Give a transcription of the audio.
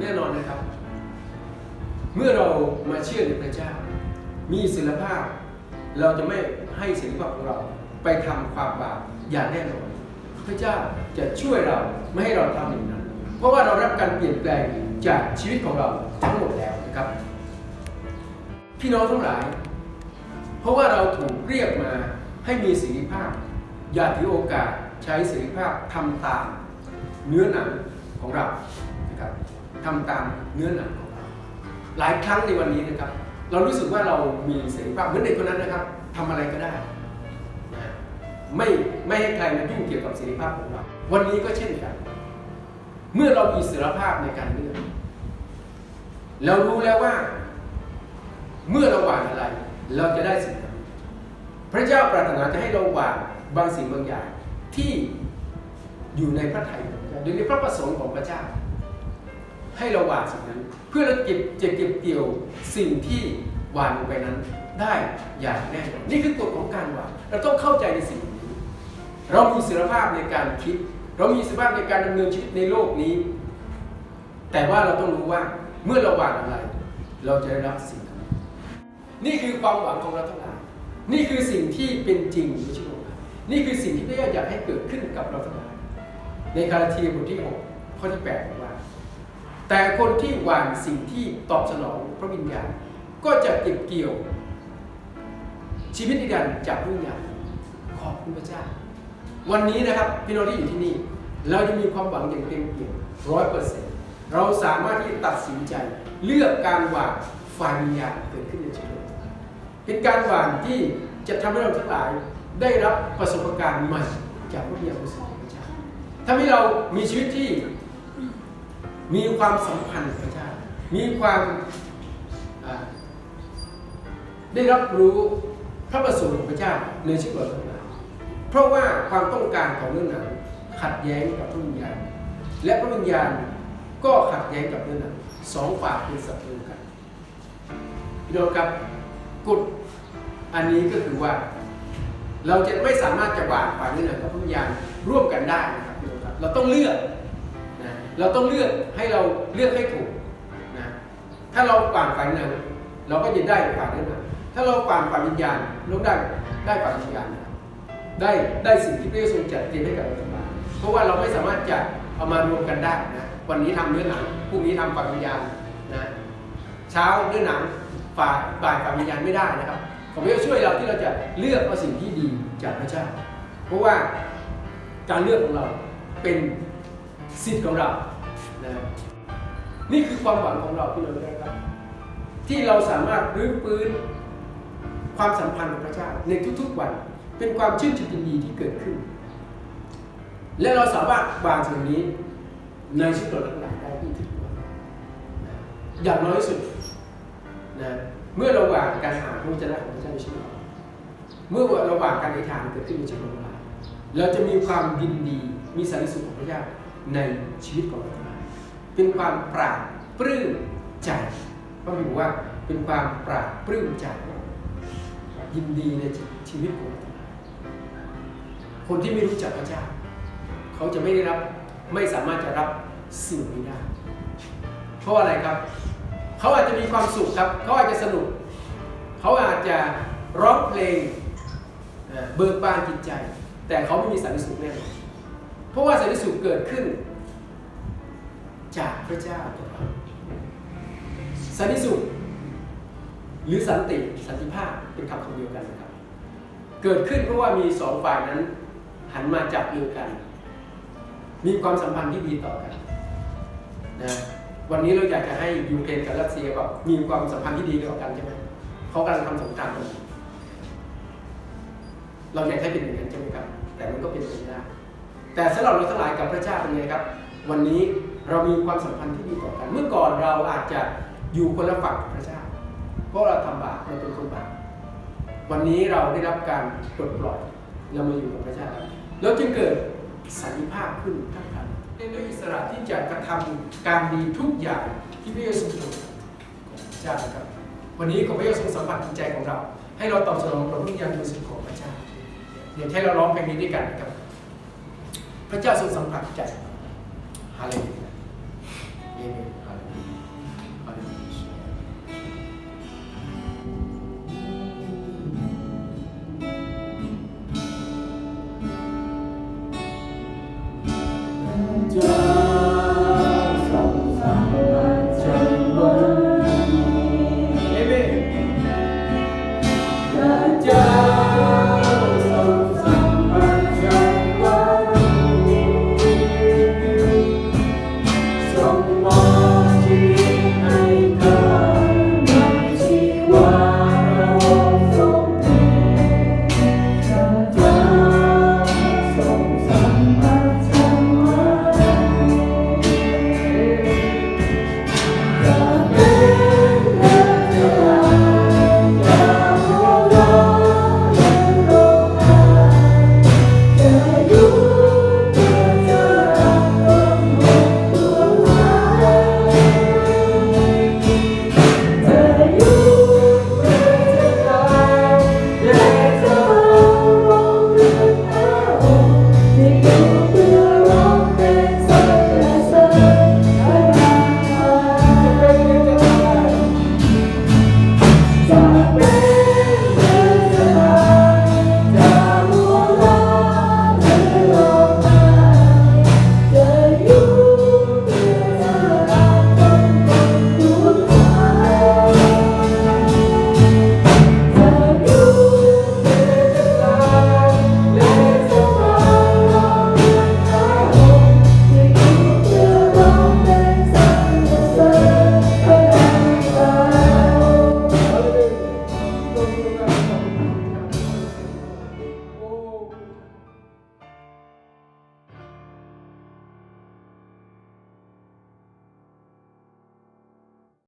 แน่นอนนะครับ เมื่อเรามาเชื่อในพระเจ้า มีศิลภาพ เราจะไม่ให้ศิลภาพของเราไปทำความบาปอย่างแน่นอน พระเจ้าจะช่วยเราไม่ให้เราทำอย่างนั้น เพราะว่าเรารับการเปลี่ยนแปลงจากชีวิตของเราทั้งหมดแล้วนะครับ พี่น้องทั้งหลาย เพราะว่าเราถูกเรียกมาให้มีเสรีภาพ อย่าถือโอกาสใช้เสรีภาพทำตามเนื้อหนังของเรานะครับ ทำตามเนื้อหนังของเราหลายครั้งในวันนี้นะครับ เรารู้สึกว่าเรามีเสรีภาพเหมือนเด็กคนนั้นนะครับทำอะไรก็ได้ไม่ไม่ให้ใครมายุ่งเกี่ยวกับเสรีภาพของเรา วันนี้ก็เช่นกัน เมื่อเรามีเสรีภาพในการเลือกเรารู้แล้วว่า เมื่อเราหวานอะไร เราจะได้สิ่งนั้นพระเจ้าปรารถนาจะให้เราหวานบางสิ่งบางอย่างที่อยู่ในพระทัยของพระเจ้าหรือในพระประสงค์ของพระเจ้า ให้เราหวานสิ่งนั้น เพื่อเราเก็บจะเก็บเกี่ยวสิ่งที่หวานลงไปนั้นได้อย่างแน่นอนนี่คือกฎของการหวานเราต้องเข้าใจในสิ่งนี้ เรามีศิลภาพในการคิด เรามีศิลภาพในการดำเนินชีวิตในโลกนี้ แต่ว่าเราต้องรู้ว่าเมื่อเราหวานอะไร เราจะได้รับสิ่งนั้นนี่คือความหวังของเราทั้งหลายนี่คือสิ่งที่เป็นจริงในชีวิตของเรานี่คือสิ่งที่พระเจ้าอยากให้เกิดขึ้นกับเราทั้งหลายในกาลาทีบทที่6ข้อที่8 แต่คนที่หวานสิ่งที่ตอบสนองพระวิญญาณก็จะเก็บเกี่ยว ชีวิตนิรันดร์จากพระวิญญาณขอบคุณพระเจ้า วันนี้นะครับพี่น้องที่อยู่ที่นี่ เราจะมีความหวังอย่างเต็มเปี่ยมร้อยเปอร์เซ็นต์เราสามารถที่จะตัดสินใจเลือกการหวานฝ่ายวิญญาณเกิดขึ้นในชีวิตเป็นการหวานที่จะทำให้เราทั้งหลายได้รับประสบการณ์ใหม่จากพระวิญญาณบริสุทธิ์ของพระเจ้าทำให้เรามีชีวิตที่ มีความสัมพันธ์กับพระเจ้า มีความได้รับรู้พระประสงค์ของพระเจ้าในชีวิตเราทั้งหลายเพราะว่าความต้องการของเรื่องหนังขัดแย้งกับพระวิญญาณ และพระวิญญาณก็ขัดแย้งกับเรื่องหนังสองฝ่ายเป็นศัตรูกันพี่น้องครับกฎอันนี้ก็คือว่า เราจะไม่สามารถจะหวานฝ่ายเรื่องหนังกับพระวิญญาณร่วมกันได้นะครับพี่น้องครับเราต้องเลือก เราต้องเลือกให้เราเลือกให้ถูกนะถ้าเราหวานฝ่ายเรื่องหนังเราก็จะได้ฝ่ายเรื่อหนังถ้าเราหวานฝ่ายวิญญาณเราได้ได้ฝ่ายวิญญาณได้ได้สิ่งที่พระเยซูทรงจัดเตรียมให้กับเราทั้งหลายเพราะว่าเราไม่สามารถจะเอามารวมกันได้นะวันนี้ทำเนื้อหนังพรุ่งนี้ทำฝ่ายวิญญาณนะเช้าเนื้อหนังฝ่ายบ่ายฝ่ายวิญญาณไม่ได้นะครับขอพระเจ้าช่วยเราที่เราจะเลือกเอาสิ่งที่ดีจากพระเจ้า เพราะว่าการเลือกของเราเป็นสิทธิ์ของเรา นี่คือความหวังของเราที่เราได้รับที่เราสามารถรื้อฟื้นความสัมพันธ์กับพระเจ้าในทุกๆวันเป็นความชื่นชมยินดีที่เกิดขึ้น และเราสามารถวางสิ่งนี้ในชีวิตเราทั้งหลายได้ที่ทุกวันอย่างน้อยสุดนะเมื่อเราวางการหาพระวจนะของพระเจ้าในชีวิตเราเมื่อเราวางการอธิษฐานเกิดขึ้นในชีวิตของเราเราจะมีความยินดีมีสันติสุขของพระเจ้าในชีวิตของเรา เป็นความปราบปลื้มใจพระบิดบอกว่าเป็นความปราบปลื้มใจยินดีในชีวิตของคนที่ไม่รู้จักพระเจ้า เขาจะไม่ได้รับไม่สามารถจะรับสิ่งนี้ได้ เพราะอะไรครับ เขาอาจจะมีความสุขครับ เขาอาจจะสนุก เขาอาจจะร้องเพลงเอ่อเบิกบานจิตใจ แต่เขาไม่มีสันติสุขแน่นอนเพราะว่าสันติสุขเกิดขึ้น จากพระเจ้าสันติสุข หรือสันติสันติภาพเป็นคำคำเดียวกันนะครับ เกิดขึ้นเพราะว่ามีสองฝ่ายนั้น หันมาจับมือกัน มีความสัมพันธ์ที่ดีต่อกันนะวันนี้เราอยากจะให้ยูเครนกับรัสเซียแบบมีความสัมพันธ์ที่ดีต่อกันใช่ไหมเขากำลังทำสงครามกันเราอยากให้เป็นอย่างนั้นใช่ไหมครับ แต่มันก็เป็นไปไม่ได้แต่สำหรับเราทั้งหลายกับพระเจ้าเป็นไงครับ วันนี้ เรามีความสัมพันธ์ที่ดีต่อกัน เมื่อก่อนเราอาจจะอยู่คนละฝั่งกับพระเจ้า เพราะเราทำบาปเราเป็นคนบาปวันนี้เราได้รับการปลดปล่อยเรามาอยู่กับพระเจ้าแล้วจึงเกิดสันติภาพขึ้นทั้งกันได้ด้วยอิสระที่จะกระทำการดีทุกอย่างที่พระเยซูทรงของพระเจ้านะครับ วันนี้ขอพระเยซูทรงสัมผัสจิตใจของเรา ให้เราตอบสนองต่อพระวิญญาณบริสุทธิ์ของพระเจ้าเดี๋ยวให้เราร้องเพลงนี้ด้วยกันนะครับ พระเจ้าทรงสัมผัสใจฮาเลลูยา เ Allah.